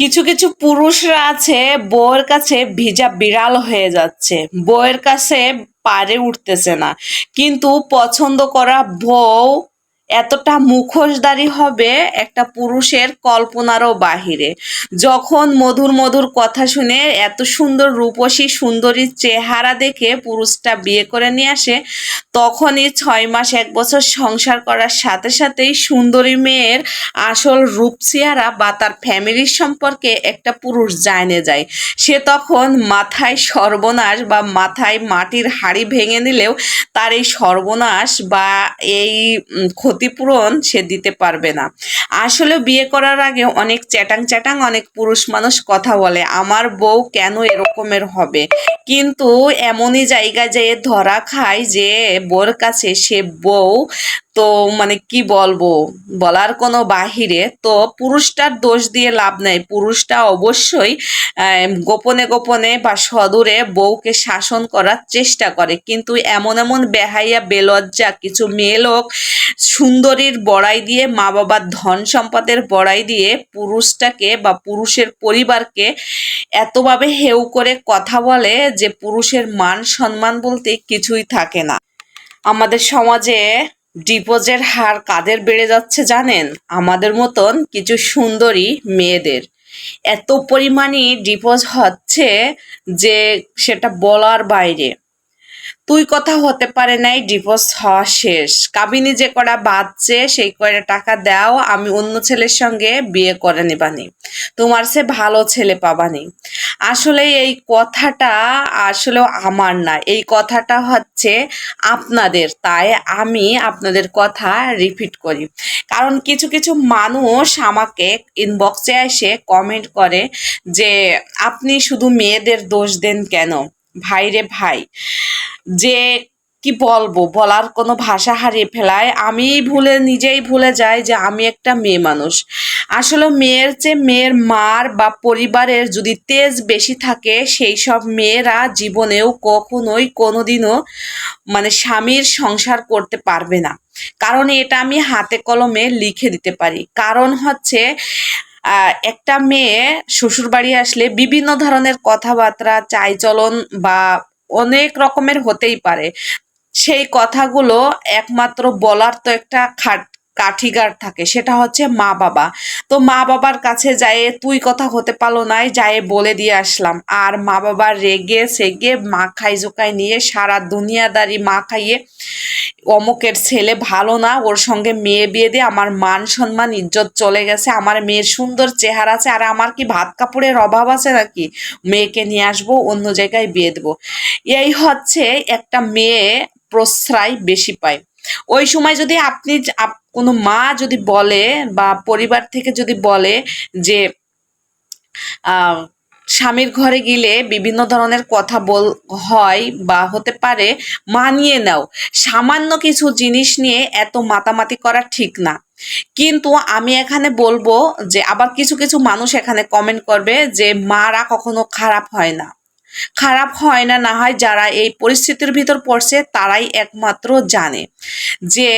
কিছু কিছু পুরুষরা আছে, বউয়ের কাছে ভিজা বিড়াল হয়ে যাচ্ছে। বউয়ের কাছে পারে উঠতেছে না। কিন্তু পছন্দ করা বউ এতটা মুখোশদারি হবে একটা পুরুষের কল্পনারও বাহিরে। যখন মধুর মধুর কথা শুনে এত সুন্দর রূপসী সুন্দরী চেহারা দেখে পুরুষটা বিয়ে করে নিয়ে আসে, তখনই ছয় মাস এক বছর সংসার করার সাথে সাথেই সুন্দরী মেয়ের আসল রূপ চেহারা বা তার ফ্যামিলির সম্পর্কে একটা পুরুষ জানে যায়। সে তখন মাথায় সর্বনাশ বা মাথায় মাটির হাড়ি ভেঙে নিলেও তার এই সর্বনাশ বা এই ক্ষতিপূরণ সে দিতে পারবে না। আসলে বিয়ে করার আগে অনেক চ্যাটাং চ্যাটাং অনেক পুরুষ মানুষ কথা বলে, আমার বউ কেন এরকমের হবে? কিন্তু এমনই জায়গায় যেয়ে ধরা খায় যে বউর কাছে সে বউ, তো মানে কি বলব? বলার কোনো বাহিরে। তো পুরুষটার দোষ দিয়ে লাভ নেই। পুরুষটা অবশ্যই গোপনে গোপনে বা সদূরে বউকে শাসন করার চেষ্টা করে। কিন্তু এমন এমন বেহাইয়া, বেলজ্জা কিছু মেয়ে লোক সুন্দরীর বড়াই দিয়ে মা বাবার ধন সম্পদের বড়াই দিয়ে পুরুষটাকে বা পুরুষের পরিবারকে এতভাবে হেউ করে কথা বলে যে পুরুষের মান সম্মান বলতে কিছুই থাকে না। আমাদের সমাজে ডিপোজের হার কাদের বেড়ে যাচ্ছে জানেন? আমাদের মতন কিছু সুন্দরী মেয়েদের। এত পরিমাণই ডিপোজ হচ্ছে যে সেটা বলার বাইরে। তুই কথা হতে পারে নাই, ডিভোর্স হওয়া শেষ। কাবিনী যে কটা বাঁচছে, সেই কয়টা টাকা দাও, আমি অন্য ছেলের সঙ্গে বিয়ে করে নেবানি। তোমার সে ভালো ছেলে পাবানি। আসলে এই কথাটা আসলে আমার না। এই কথাটা হচ্ছে আপনাদের, তাই আমি আপনাদের কথা রিপিট করি। কারণ কিছু কিছু মানুষ আমাকে ইনবক্সে এসে কমেন্ট করে যে, আপনি শুধু মেয়েদের দোষ দেন কেন? ভাইরে ভাই, যে কি বলব? বলার কোনো ভাষা হারিয়ে ফেলায়। আমি ভুলে, নিজেই ভুলে যাই যে আমি একটা মেয়ে মানুষ। আসলে মেয়ের চেয়ে মেয়ের মার বা পরিবারের যদি তেজ বেশি থাকে, সেই সব মেয়েরা জীবনেও কখনোই কোনোদিনও মানে স্বামীর সংসার করতে পারবে না। কারণ এটা আমি হাতে কলমে লিখে দিতে পারি। কারণ হচ্ছে একটা মেয়ে শ্বশুর বাড়ি আসলে বিভিন্ন ধরনের কথাবার্তা, চাইচলন বা অনেক রকমের হতেই পারে। সেই কথাগুলো একমাত্র বলার তো একটা খাট, কাঠিগার থাকে, সেটা হচ্ছে মা বাবা। তো মা বাবার কাছে যায় তুই কথা হতে পারল নাই যায় বলে দিয়ে আসলাম। আর মা বাবা রেগে সেগে মা খাই জোকাই নিয়ে সারা দুনিয়াদারি মা খাইয়ে, অমুকের ছেলে ভালো না, ওর সঙ্গে মেয়ে বিয়ে দিয়ে আমার মান সম্মান, ইজ্জত চলে গেছে, আমার মেয়ের সুন্দর চেহারা আছে, আর আমার কি ভাত কাপড়ের অভাব আছে নাকি? মেয়েকে নিয়ে আসব, অন্য জায়গায় বিয়ে দেবো। এই হচ্ছে একটা মেয়ে প্রশ্রয় বেশি পায়। ওই সময় যদি আপনি আপ- কোনো মা যদি বলে বা পরিবার থেকে যদি বলে যে স্বামীর ঘরে গেলে বিভিন্ন ধরনের কথা বল, হয় বা হতে পারে, মানিয়ে নাও। সামান্য কিছু জিনিস নিয়ে এত মাতামাতি করা ঠিক না। কিন্তু আমি এখানে বলব যে, আবার কিছু কিছু মানুষ এখানে কমেন্ট করবে যে, মারা কখনো খারাপ হয় না। খারাপ হয় না না হয় যারা এই পরিস্থিতির ভিতর পড়ছে তারাই একমাত্র জানে। যে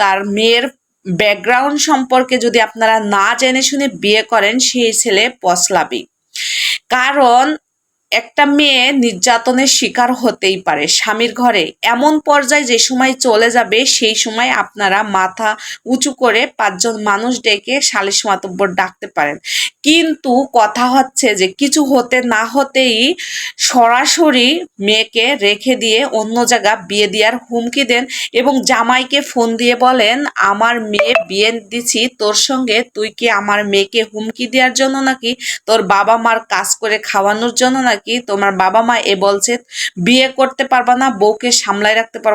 তার মেয়ের ব্যাকগ্রাউন্ড সম্পর্কে যদি আপনারা না জেনে শুনে বিয়ে করেন, সেই ছেলে পশলাবি কারণ একটা মেয়ে নির্যাতনের শিকার হতেই পারে। স্বামীর ঘরে এমন পর্যায়ে যে সময় চলে যাবে, সেই সময় আপনারা মাথা উঁচু করে পাঁচজন মানুষ ডেকে সালিশ মাতব্বর ডাকতে পারেন। কিন্তু কথা হচ্ছে যে কিছু হতে না হতেই সরাসরি মেয়েকে রেখে দিয়ে অন্য জায়গা বিয়ে দেওয়ার হুমকি দেন এবং জামাইকে ফোন দিয়ে বলেন, আমার মেয়ে বিয়ে দিছি, তোর সঙ্গে তুই কি আমার মেয়েকে হুমকি দেওয়ার জন্য নাকি? তোর বাবা মার কাজ করে খাওয়ানোর জন্য নাকি? তোমার বাবা মা এ বলছে বিয়ে করতে পারবা না বউকে সামলায় রাখতে পারবা